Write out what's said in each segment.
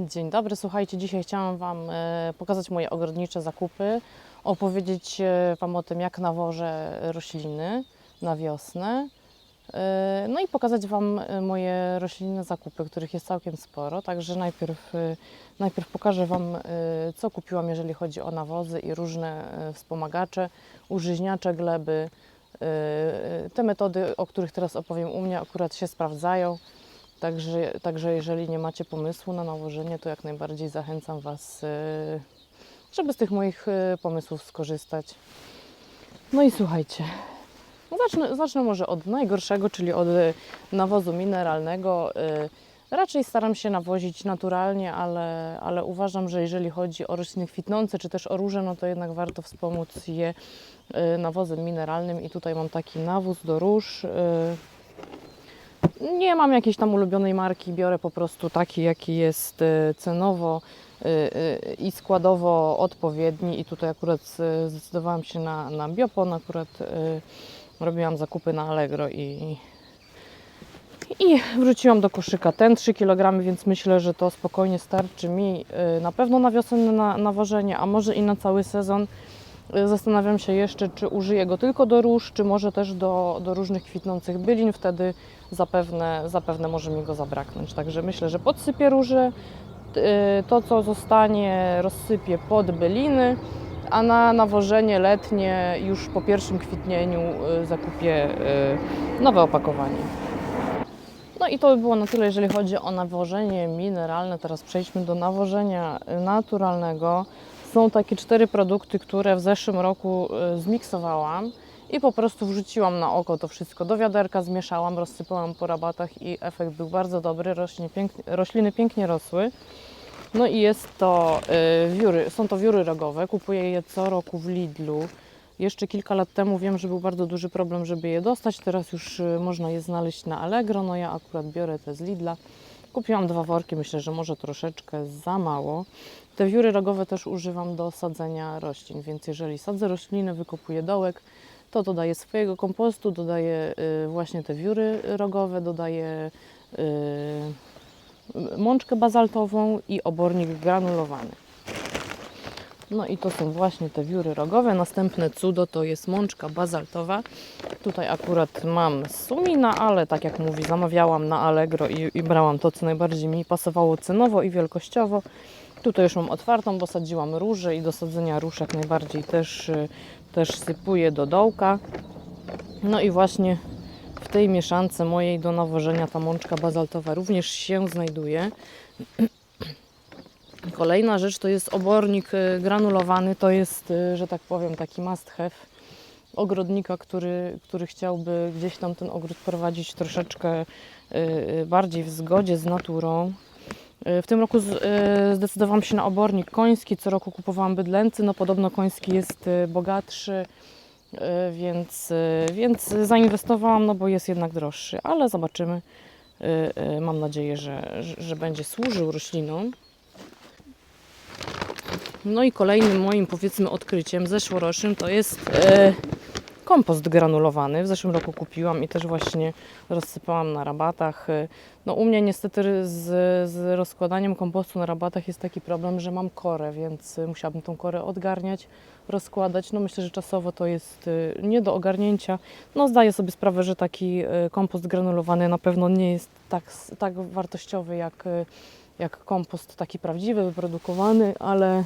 Dzień dobry, słuchajcie, dzisiaj chciałam Wam e, pokazać moje ogrodnicze zakupy, opowiedzieć e, Wam o tym, jak nawożę rośliny na wiosnę. E, No i pokazać Wam moje roślinne zakupy, których jest całkiem sporo. Także najpierw, najpierw pokażę Wam, co kupiłam, jeżeli chodzi o nawozy i różne wspomagacze, użyźniacze gleby. Te metody, o których teraz opowiem u mnie, akurat się sprawdzają. Także, także jeżeli nie macie pomysłu na nałożenie, to jak najbardziej zachęcam Was, e, żeby z tych moich e, pomysłów skorzystać. No i słuchajcie, zacznę, zacznę może od najgorszego, czyli od e, nawozu mineralnego. Raczej staram się nawozić naturalnie, ale, ale uważam, że jeżeli chodzi o rośliny kwitnące, czy też o róże, no to jednak warto wspomóc je nawozem mineralnym. I tutaj mam taki nawóz do róż. Nie mam jakiejś tam ulubionej marki, biorę po prostu taki, jaki jest e, cenowo e, e, i składowo odpowiedni. I tutaj akurat zdecydowałam się na, na Biopon, akurat robiłam zakupy na Allegro i, i wrzuciłam do koszyka ten 3 kg, więc myślę, że to spokojnie starczy mi na pewno na wiosenne na, nawożenie, a może i na cały sezon. Zastanawiam się jeszcze, czy użyję go tylko do róż, czy może też do, do różnych kwitnących bylin. Wtedy zapewne, zapewne może mi go zabraknąć. Także myślę, że podsypię róże. y, To, co zostanie, rozsypię pod byliny, a na nawożenie letnie już po pierwszym kwitnieniu y, zakupię y, nowe opakowanie. No i to by było na tyle, jeżeli chodzi o nawożenie mineralne. Teraz przejdźmy do nawożenia naturalnego. Są takie cztery produkty, które w zeszłym roku y, zmiksowałam i po prostu wrzuciłam na oko to wszystko do wiaderka, zmieszałam, rozsypałam po rabatach i efekt był bardzo dobry. Rośliny pięknie, rośliny pięknie rosły. No i jest to y, wióry, są to wióry rogowe. Kupuję je co roku w Lidlu. Jeszcze kilka lat temu wiem, że był bardzo duży problem, żeby je dostać. Teraz już y, można je znaleźć na Allegro. No ja akurat biorę te z Lidla. Kupiłam dwa worki, myślę, że może troszeczkę za mało. Te wióry rogowe też używam do sadzenia roślin, więc jeżeli sadzę rośliny, wykopuję dołek, to dodaję swojego kompostu, dodaję y, właśnie te wióry rogowe, dodaję y, mączkę bazaltową i obornik granulowany. No i to są właśnie te wióry rogowe. Następne cudo to jest mączka bazaltowa. Tutaj akurat mam Sumina, ale tak jak mówi, zamawiałam na Allegro i, i brałam to, co najbardziej mi pasowało cenowo i wielkościowo. Tutaj już mam otwartą, bo sadziłam róże i do sadzenia róż jak najbardziej też, y, też sypuję do dołka. No i właśnie w tej mieszance mojej do nawożenia ta mączka bazaltowa również się znajduje. Kolejna rzecz to jest obornik y, granulowany. To jest, y, że tak powiem, taki must have ogrodnika, który, który chciałby gdzieś tam ten ogród prowadzić troszeczkę bardziej w zgodzie z naturą. W tym roku y, zdecydowałam się na obornik koński. Co roku kupowałam bydlęcy. No podobno koński jest y, bogatszy, y, więc, więc zainwestowałam, no bo jest jednak droższy, ale zobaczymy. Mam nadzieję, że, że- będzie służył roślinom. No i kolejnym moim powiedzmy odkryciem zeszłorocznym to jest kompost granulowany. W zeszłym roku kupiłam i też właśnie rozsypałam na rabatach. No u mnie niestety z, z rozkładaniem kompostu na rabatach jest taki problem, że mam korę, więc e, musiałabym tą korę odgarniać, rozkładać. No myślę, że czasowo to jest e, nie do ogarnięcia. No zdaję sobie sprawę, że taki e, kompost granulowany na pewno nie jest tak, tak wartościowy jak, jak kompost taki prawdziwy, wyprodukowany, ale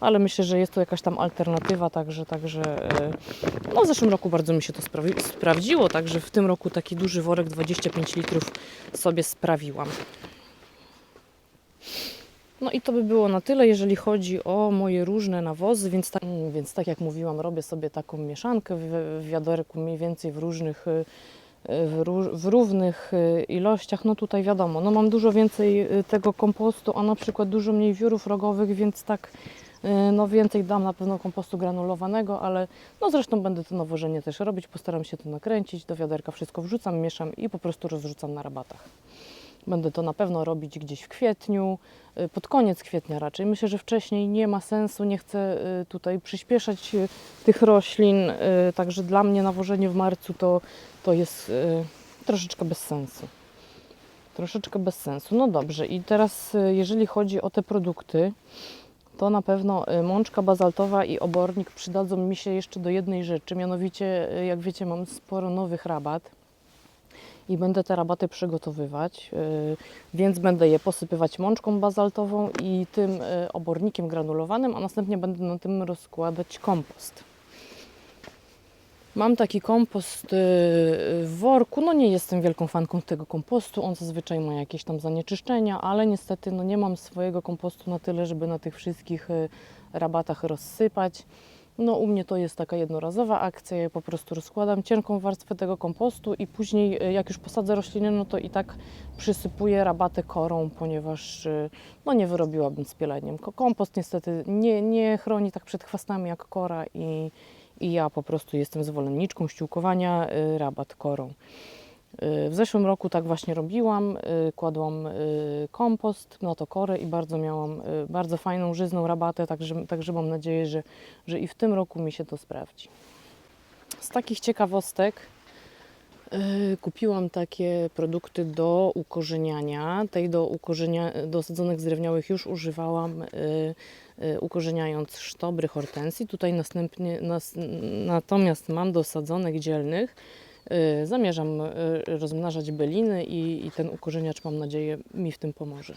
ale myślę, że jest to jakaś tam alternatywa, także, także e, no w zeszłym roku bardzo mi się to sprawi- sprawdziło, także w tym roku taki duży worek 25 litrów sobie sprawiłam. No i to by było na tyle, jeżeli chodzi o moje różne nawozy, więc tak, więc tak jak mówiłam, robię sobie taką mieszankę w, w wiaderku mniej więcej w różnych e, w, w równych e, ilościach. No tutaj wiadomo, no mam dużo więcej tego kompostu, a na przykład dużo mniej wiórów rogowych, więc tak no więcej dam na pewno kompostu granulowanego, ale no zresztą będę to nawożenie też robić, postaram się to nakręcić, do wiaderka wszystko wrzucam, mieszam i po prostu rozrzucam na rabatach. Będę to na pewno robić gdzieś w kwietniu, y, pod koniec kwietnia raczej. Myślę, że wcześniej nie ma sensu, nie chcę y, tutaj przyspieszać y, tych roślin, y, także dla mnie nawożenie w marcu to, to jest y, troszeczkę bez sensu. troszeczkę bez sensu. No dobrze, i teraz y, jeżeli chodzi o te produkty, to na pewno y, mączka bazaltowa i obornik przydadzą mi się jeszcze do jednej rzeczy, mianowicie, y, jak wiecie, mam sporo nowych rabat i będę te rabaty przygotowywać, y, więc będę je posypywać mączką bazaltową i tym obornikiem granulowanym, a następnie będę na tym rozkładać kompost. Mam taki kompost y, w worku. No nie jestem wielką fanką tego kompostu. On zazwyczaj ma jakieś tam zanieczyszczenia, ale niestety no nie mam swojego kompostu na tyle, żeby na tych wszystkich y, rabatach rozsypać. No u mnie to jest taka jednorazowa akcja. Ja po prostu rozkładam cienką warstwę tego kompostu i później y, jak już posadzę rośliny, no to i tak przysypuję rabatę korą, ponieważ no nie wyrobiłabym z pieleniem. Ko- Kompost niestety nie, nie chroni tak przed chwastami jak kora i i ja po prostu jestem zwolenniczką ściółkowania y, rabat korą. Y, W zeszłym roku tak właśnie robiłam, y, kładłam kompost na to korę i bardzo miałam bardzo fajną, żyzną rabatę, także, także mam nadzieję, że, że i w tym roku mi się to sprawdzi. Z takich ciekawostek kupiłam takie produkty do ukorzeniania. Tej do, ukorzenia, do sadzonek zdrewniałych już używałam ukorzeniając sztobry hortensji. Tutaj następnie, nas, natomiast mam do sadzonek dzielnych. y, Zamierzam y, rozmnażać byliny i, i ten ukorzeniacz mam nadzieję mi w tym pomoże.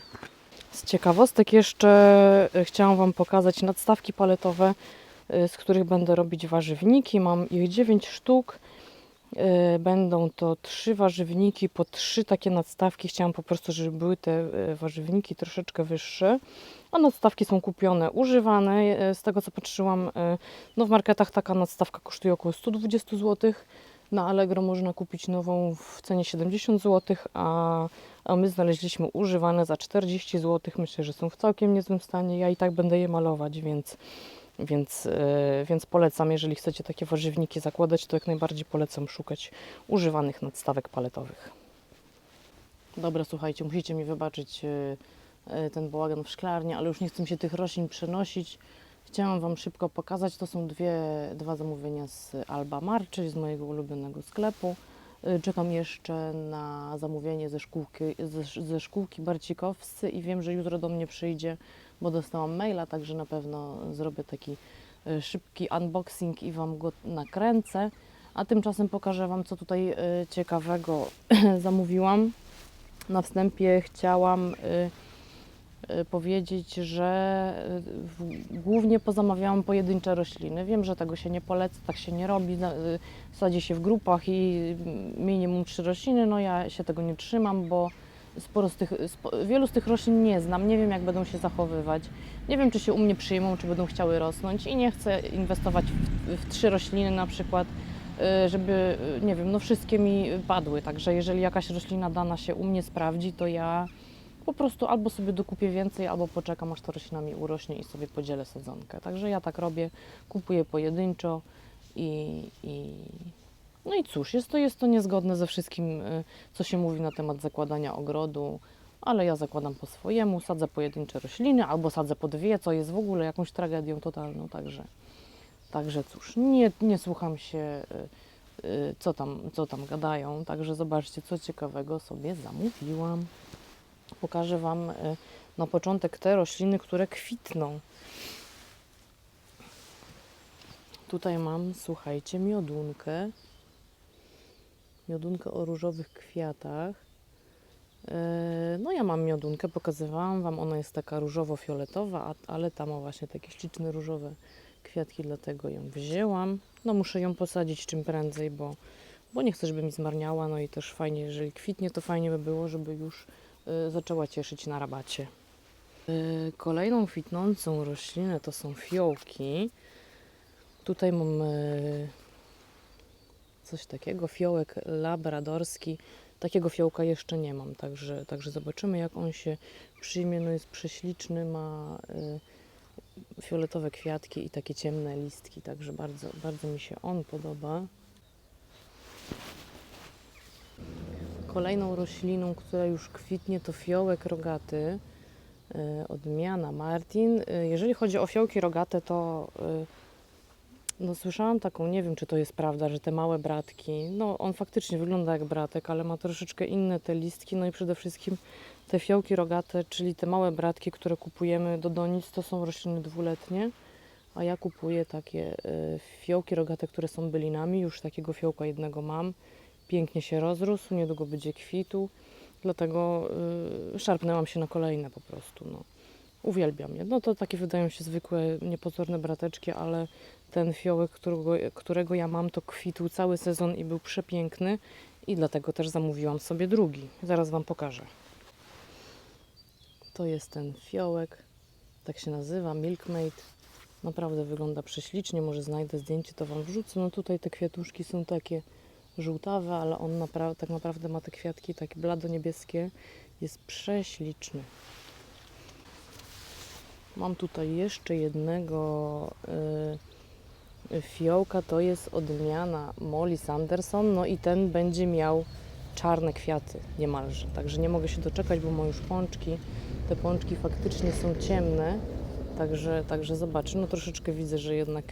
Z ciekawostek jeszcze y, chciałam Wam pokazać nadstawki paletowe, y, z których będę robić warzywniki. Mam ich 9 sztuk. Y, Będą to trzy warzywniki po trzy takie nadstawki. Chciałam po prostu, żeby były te y, warzywniki troszeczkę wyższe. A nadstawki są kupione używane. Y, Z tego co patrzyłam, no w marketach taka nadstawka kosztuje około 120 zł. Na Allegro można kupić nową w cenie 70 zł, a, a my znaleźliśmy używane za 40 zł. Myślę, że są w całkiem niezłym stanie. Ja i tak będę je malować, więc, więc, yy, więc polecam. Jeżeli chcecie takie warzywniki zakładać, to jak najbardziej polecam szukać używanych nadstawek paletowych. Dobra, słuchajcie, musicie mi wybaczyć yy, yy, ten bałagan w szklarni, ale już nie chcę się tych roślin przenosić. Chciałam Wam szybko pokazać, to są dwie, dwa zamówienia z Alba Mar, czyli z mojego ulubionego sklepu. Czekam jeszcze na zamówienie ze szkółki, ze, ze szkółki Barcikowscy i wiem, że jutro do mnie przyjdzie, bo dostałam maila, także na pewno zrobię taki y, szybki unboxing i Wam go nakręcę. A tymczasem pokażę Wam, co tutaj y, ciekawego zamówiłam. Na wstępie chciałam y, powiedzieć, że głównie pozamawiałam pojedyncze rośliny. Wiem, że tego się nie poleca, tak się nie robi. Sadzi się w grupach i minimum trzy rośliny. No ja się tego nie trzymam, bo sporo z tych, spo, wielu z tych roślin nie znam. Nie wiem, jak będą się zachowywać. Nie wiem, czy się u mnie przyjmą, czy będą chciały rosnąć i nie chcę inwestować w, w trzy rośliny na przykład, y, żeby, y, nie wiem, no wszystkie mi padły. Także jeżeli jakaś roślina dana się u mnie sprawdzi, to ja po prostu albo sobie dokupię więcej, albo poczekam, aż ta roślina mi urośnie i sobie podzielę sadzonkę. Także ja tak robię, kupuję pojedynczo i, i no i cóż, jest to, jest to niezgodne ze wszystkim, y, co się mówi na temat zakładania ogrodu, ale ja zakładam po swojemu, sadzę pojedyncze rośliny albo sadzę po dwie, co jest w ogóle jakąś tragedią totalną, także, także cóż, nie, nie słucham się, y, y, co tam, co tam gadają, także zobaczcie, co ciekawego sobie zamówiłam. Pokażę Wam na początek te rośliny, które kwitną. Tutaj mam, słuchajcie, miodunkę. Miodunkę o różowych kwiatach. E, No ja mam miodunkę, pokazywałam Wam, ona jest taka różowo-fioletowa, ale ta ma właśnie takie śliczne różowe kwiatki, dlatego ją wzięłam. No muszę ją posadzić czym prędzej, bo, bo nie chcę, żeby mi zmarniała, no i też fajnie, jeżeli kwitnie, to fajnie by było, żeby już y, zaczęła cieszyć na rabacie. Y, Kolejną kwitnącą roślinę to są fiołki. Tutaj mam coś takiego, fiołek labradorski. Takiego fiołka jeszcze nie mam, także, także zobaczymy jak on się przyjmie. No jest prześliczny, ma y, fioletowe kwiatki i takie ciemne listki, także bardzo, bardzo mi się on podoba. Kolejną rośliną, która już kwitnie, to fiołek rogaty. y, Odmiana Martin. Y, Jeżeli chodzi o fiołki rogate, to y, No słyszałam taką, nie wiem czy to jest prawda, że te małe bratki, no on faktycznie wygląda jak bratek, ale ma troszeczkę inne te listki, no i przede wszystkim te fiołki rogate, czyli te małe bratki, które kupujemy do donic, to są rośliny dwuletnie, a ja kupuję takie y, fiołki rogate, które są bylinami, już takiego fiołka jednego mam, pięknie się rozrósł, niedługo będzie kwitu, dlatego y, szarpnęłam się na kolejne po prostu, no. Uwielbiam je. No to takie wydają się zwykłe, niepozorne brateczki, ale ten fiołek, którego, którego ja mam, to kwitł cały sezon i był przepiękny i dlatego też zamówiłam sobie drugi. Zaraz Wam pokażę. To jest ten fiołek, tak się nazywa, Milkmaid. Naprawdę wygląda prześlicznie, może znajdę zdjęcie, to Wam wrzucę. No tutaj te kwiatuszki są takie żółtawe, ale on napra- tak naprawdę ma te kwiatki takie blado-niebieskie. Jest prześliczny. Mam tutaj jeszcze jednego y, fiołka, to jest odmiana Molly Sanderson, no i ten będzie miał czarne kwiaty niemalże, także nie mogę się doczekać, bo ma już pączki. Te pączki faktycznie są ciemne, także, także zobaczę. No troszeczkę widzę, że jednak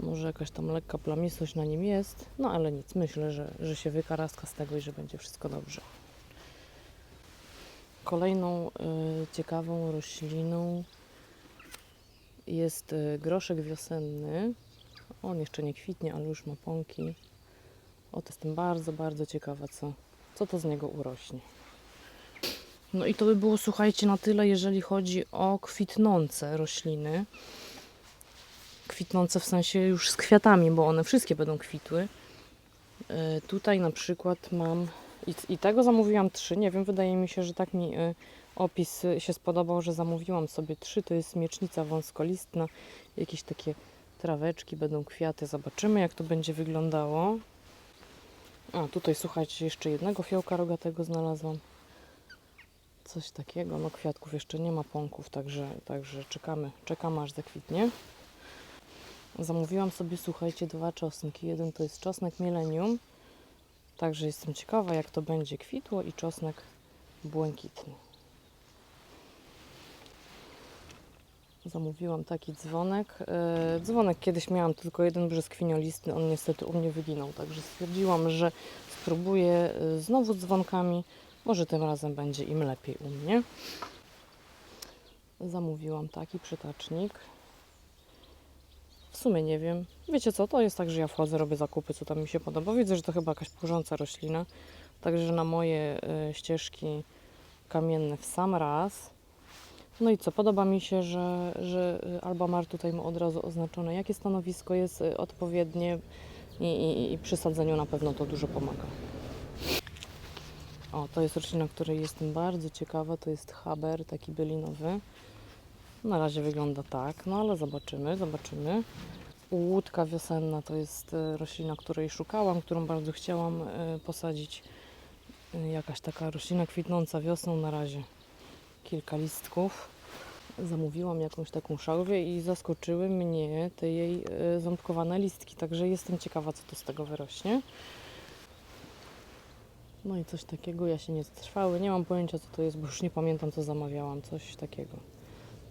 może jakaś tam lekka plamistość na nim jest, no ale nic, myślę, że, że się wykaraska z tego i że będzie wszystko dobrze. Kolejną y, ciekawą rośliną jest y, groszek wiosenny. On jeszcze nie kwitnie, ale już ma pąki. O, to jestem bardzo, bardzo ciekawa, co, co to z niego urośnie. No i to by było, słuchajcie, na tyle, jeżeli chodzi o kwitnące rośliny. Kwitnące w sensie już z kwiatami, bo one wszystkie będą kwitły. Y, Tutaj na przykład mam i, I tego zamówiłam trzy. Nie wiem, wydaje mi się, że tak mi y, opis y, się spodobał, że zamówiłam sobie trzy. To jest miecznica wąskolistna, jakieś takie traweczki, będą kwiaty. Zobaczymy, jak to będzie wyglądało. A tutaj słuchajcie, jeszcze jednego fiołka rogatego znalazłam. Coś takiego. No kwiatków jeszcze nie ma pąków, także, także czekamy, czekamy aż zakwitnie. Zamówiłam sobie, słuchajcie, dwa czosnki. Jeden to jest czosnek milenium. Także jestem ciekawa, jak to będzie kwitło i czosnek błękitny. Zamówiłam taki dzwonek. E, Dzwonek kiedyś miałam tylko jeden brzoskwiniolistny, on niestety u mnie wyginął, także stwierdziłam, że spróbuję e, znowu dzwonkami. Może tym razem będzie im lepiej u mnie. Zamówiłam taki przytacznik. W sumie nie wiem. Wiecie co, to jest tak, że ja wchodzę, robię zakupy, co tam mi się podoba. Widzę, że to chyba jakaś purząca roślina. Także na moje e, ścieżki kamienne w sam raz. No i co, podoba mi się, że, że e, Albamar tutaj ma od razu oznaczone, jakie stanowisko jest e, odpowiednie i, i, i przy sadzeniu na pewno to dużo pomaga. O, to jest roślina, której jestem bardzo ciekawa, to jest haber, taki bylinowy. Na razie wygląda tak, no ale zobaczymy, zobaczymy. Łódka wiosenna to jest e, roślina, której szukałam, którą bardzo chciałam e, posadzić. E, Jakaś taka roślina kwitnąca wiosną na razie. Kilka listków. Zamówiłam jakąś taką szałwię i zaskoczyły mnie te jej ząbkowane listki, także jestem ciekawa, co to z tego wyrośnie. No i coś takiego, ja się nie trwały, nie mam pojęcia, co to jest, bo już nie pamiętam, co zamawiałam, coś takiego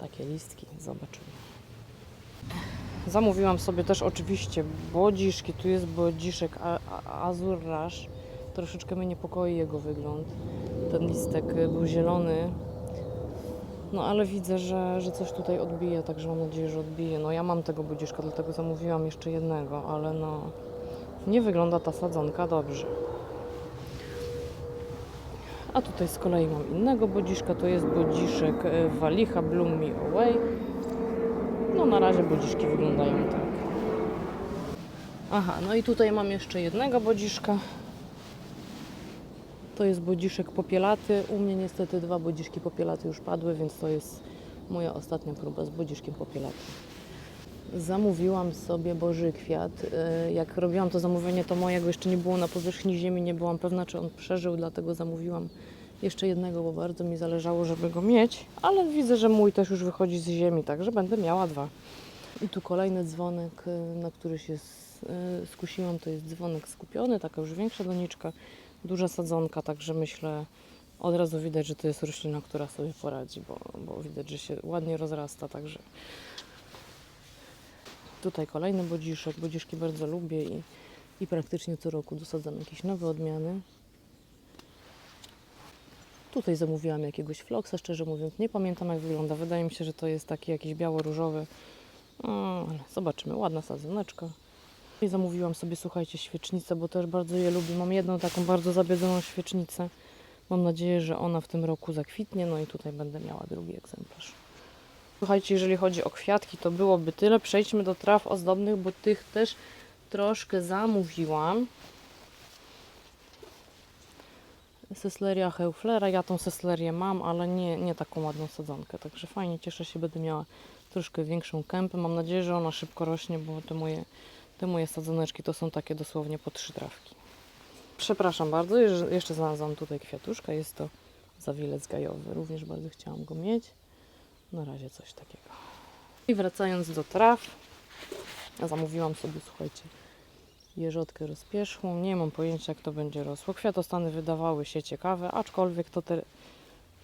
takie listki. Zobaczymy. Zamówiłam sobie też oczywiście bodziszki. Tu jest bodziszek Azur. Troszeczkę mnie niepokoi jego wygląd. Ten listek y, był zielony. No ale widzę, że, że coś tutaj odbije, także mam nadzieję, że odbije. No ja mam tego bodziszka, dlatego zamówiłam jeszcze jednego, ale no nie wygląda ta sadzonka dobrze. A tutaj z kolei mam innego bodziszka, to jest bodziszek e, Walicha Bloom Me Away. No na razie bodziszki wyglądają tak. Aha, no i tutaj mam jeszcze jednego bodziszka. To jest bodziszek popielaty. U mnie niestety dwa bodziszki popielaty już padły, więc to jest moja ostatnia próba z bodziszkiem popielatym. Zamówiłam sobie Boży Kwiat. E, Jak robiłam to zamówienie, to mojego jeszcze nie było na powierzchni ziemi, nie byłam pewna, czy on przeżył, dlatego zamówiłam jeszcze jednego, bo bardzo mi zależało, żeby go mieć, ale widzę, że mój też już wychodzi z ziemi, także będę miała dwa. I tu kolejny dzwonek, e, na który się e, skusiłam, to jest dzwonek skupiony, taka już większa doniczka, duża sadzonka, także myślę, od razu widać, że to jest roślina, która sobie poradzi, bo, bo widać, że się ładnie rozrasta, także Tutaj kolejny bodziszek. Bodziszki bardzo lubię i, i praktycznie co roku dosadzam jakieś nowe odmiany. Tutaj zamówiłam jakiegoś floksa, szczerze mówiąc nie pamiętam jak wygląda. Wydaje mi się, że to jest taki jakiś biało-różowy. No, ale zobaczymy, ładna sadzoneczka. I zamówiłam sobie, słuchajcie, świecznicę, bo też bardzo je lubię. Mam jedną taką bardzo zabiedzoną świecznicę. Mam nadzieję, że ona w tym roku zakwitnie, no i tutaj będę miała drugi egzemplarz. Słuchajcie, jeżeli chodzi o kwiatki, to byłoby tyle. Przejdźmy do traw ozdobnych, bo tych też troszkę zamówiłam. Sesleria heuflera. Ja tą seslerię mam, ale nie, nie taką ładną sadzonkę. Także fajnie, cieszę się, będę miała troszkę większą kępę. Mam nadzieję, że ona szybko rośnie, bo te moje, te moje sadzoneczki to są takie dosłownie po trzy trawki. Przepraszam bardzo, jeszcze znalazłam tutaj kwiatuszka. Jest to zawilec gajowy. Również bardzo chciałam go mieć. Na razie coś takiego. I wracając do traw, zamówiłam sobie, słuchajcie, jeżotkę rozpierzchłą. Nie mam pojęcia, jak to będzie rosło. Kwiatostany wydawały się ciekawe, aczkolwiek to te,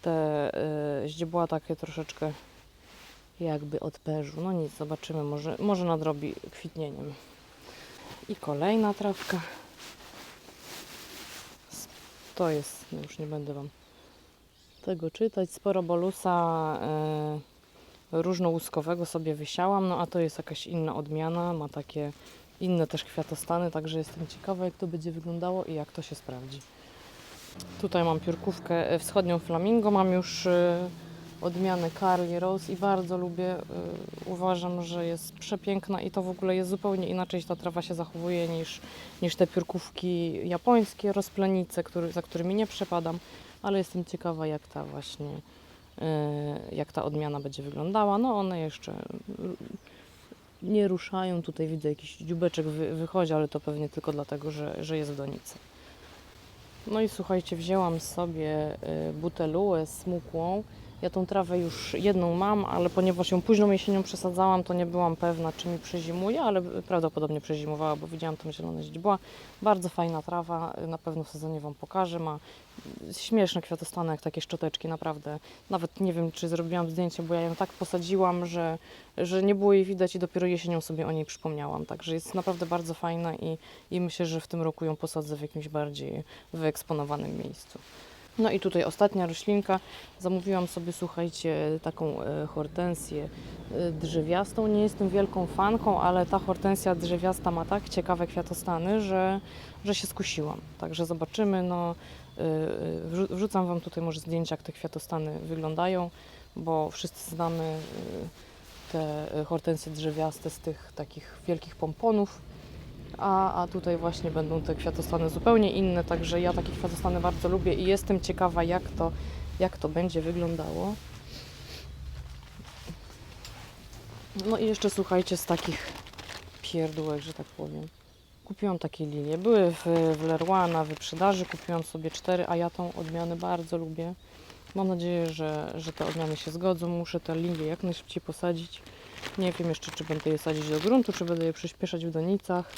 te yy, źdźbła takie troszeczkę jakby od perzu. No nic, zobaczymy, może, może nadrobi kwitnieniem. I kolejna trawka. To jest, no już nie będę Wam tego czytać. Sporo bolusa e, różnołuskowego sobie wysiałam, no a to jest jakaś inna odmiana, ma takie inne też kwiatostany, także jestem ciekawa jak to będzie wyglądało i jak to się sprawdzi. Tutaj mam piórkówkę e, wschodnią flamingo, mam już e, odmianę Carly Rose i bardzo lubię, e, uważam, że jest przepiękna i to w ogóle jest zupełnie inaczej ta trawa się zachowuje niż, niż te piórkówki japońskie, rozplenice, który, za którymi nie przepadam ale jestem ciekawa, jak ta właśnie, e, jak ta odmiana będzie wyglądała. No one jeszcze mm, nie ruszają. Tutaj widzę jakiś dziubeczek wy, wychodzi, ale to pewnie tylko dlatego, że, że jest w donicy. No i słuchajcie, wzięłam sobie e, butelułę smukłą. Ja tą trawę już jedną mam, ale ponieważ ją późną jesienią przesadzałam, to nie byłam pewna, czy mi przezimuje, ale prawdopodobnie przezimowała, bo widziałam tam zielone źdźbła. Bardzo fajna trawa, na pewno w sezonie Wam pokażę. Ma śmieszne kwiatostany, jak takie szczoteczki, naprawdę. Nawet nie wiem, czy zrobiłam zdjęcie, bo ja ją tak posadziłam, że, że nie było jej widać i dopiero jesienią sobie o niej przypomniałam. Także jest naprawdę bardzo fajna i, i myślę, że w tym roku ją posadzę w jakimś bardziej wyeksponowanym miejscu. No i tutaj ostatnia roślinka. Zamówiłam sobie, słuchajcie, taką e, hortensję e, drzewiastą. Nie jestem wielką fanką, ale ta hortensja drzewiasta ma tak ciekawe kwiatostany, że, że się skusiłam. Także zobaczymy. No, e, wrzu- wrzucam Wam tutaj może zdjęcia, jak te kwiatostany wyglądają, bo wszyscy znamy te hortensje drzewiaste z tych takich wielkich pomponów. A, a tutaj właśnie będą te kwiatostany zupełnie inne, także ja takie kwiatostany bardzo lubię i jestem ciekawa, jak to, jak to będzie wyglądało. No i jeszcze słuchajcie, z takich pierdółek, że tak powiem. Kupiłam takie lilie. Były w, w Leroy na wyprzedaży, kupiłam sobie cztery, a ja tą odmianę bardzo lubię. Mam nadzieję, że, że te odmiany się zgodzą. Muszę te lilie jak najszybciej posadzić. Nie wiem jeszcze, czy będę je sadzić do gruntu, czy będę je przyspieszać w donicach.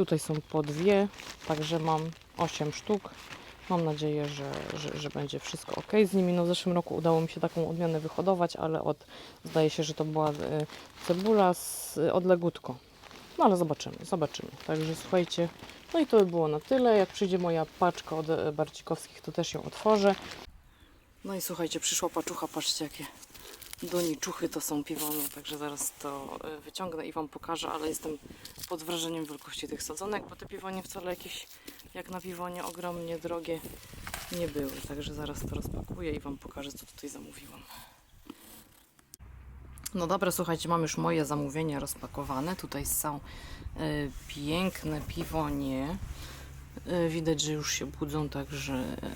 Tutaj są po dwie, także mam 8 sztuk. Mam nadzieję, że, że, że będzie wszystko ok z nimi. No w zeszłym roku udało mi się taką odmianę wyhodować, ale od, zdaje się, że to była e, cebula z e, odlegutką. No ale zobaczymy, zobaczymy. Także słuchajcie, no i to by było na tyle. Jak przyjdzie moja paczka od e, Barcikowskich, to też ją otworzę. No i słuchajcie, przyszła paczucha, patrzcie jakie doniczuchy to są piwone, także zaraz to e, wyciągnę i Wam pokażę, ale jestem pod wrażeniem wielkości tych sadzonek, bo te piwonie wcale jakieś jak na piwonie ogromnie drogie nie były, także zaraz to rozpakuję i Wam pokażę, co tutaj zamówiłam. No dobra, słuchajcie, mam już moje zamówienia rozpakowane. Tutaj są e, piękne piwonie. E, widać, że już się budzą, także e,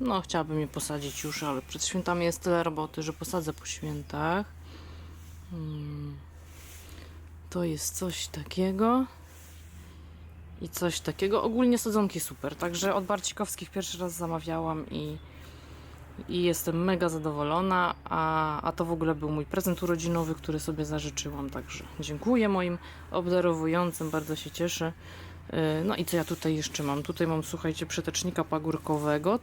no chciałabym je posadzić już, ale przed świętami jest tyle roboty, że posadzę po świętach. Hmm. To jest coś takiego. I coś takiego. Ogólnie sadzonki super. Także od Barcikowskich pierwszy raz zamawiałam i, i jestem mega zadowolona. A, a to w ogóle był mój prezent urodzinowy, który sobie zażyczyłam. Także dziękuję moim obdarowującym, bardzo się cieszę. Yy, No i co ja tutaj jeszcze mam? Tutaj mam, słuchajcie, przetecznika pagórkowego.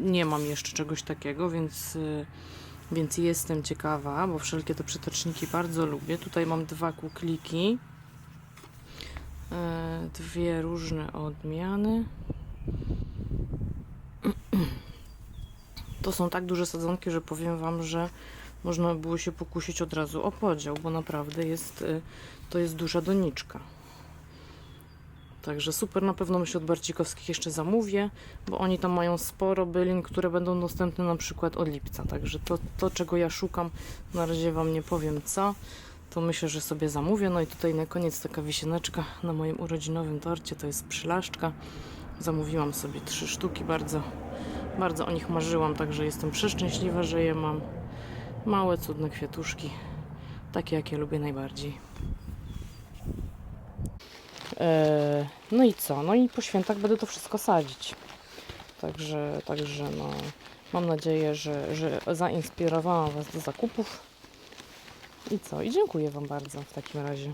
Nie mam jeszcze czegoś takiego, więc, yy, więc jestem ciekawa, bo wszelkie te przeteczniki bardzo lubię. Tutaj mam dwa kukliki. E, dwie różne odmiany. To są tak duże sadzonki, że powiem Wam, że można było się pokusić od razu o podział, bo naprawdę jest, y, to jest duża doniczka. Także super, na pewno myślę od Barcikowskich jeszcze zamówię, bo oni tam mają sporo bylin, które będą dostępne na przykład od lipca. Także to, to czego ja szukam, na razie Wam nie powiem co, to myślę, że sobie zamówię. No i tutaj na koniec taka wisieneczka na moim urodzinowym torcie, to jest przylaszczka. Zamówiłam sobie trzy sztuki, bardzo, bardzo o nich marzyłam, także jestem przeszczęśliwa, że je mam. Małe, cudne kwiatuszki, takie jakie lubię najbardziej. Eee, no i co? No i po świętach będę to wszystko sadzić. Także, także no, mam nadzieję, że, że zainspirowałam Was do zakupów. I co? I dziękuję Wam bardzo w takim razie.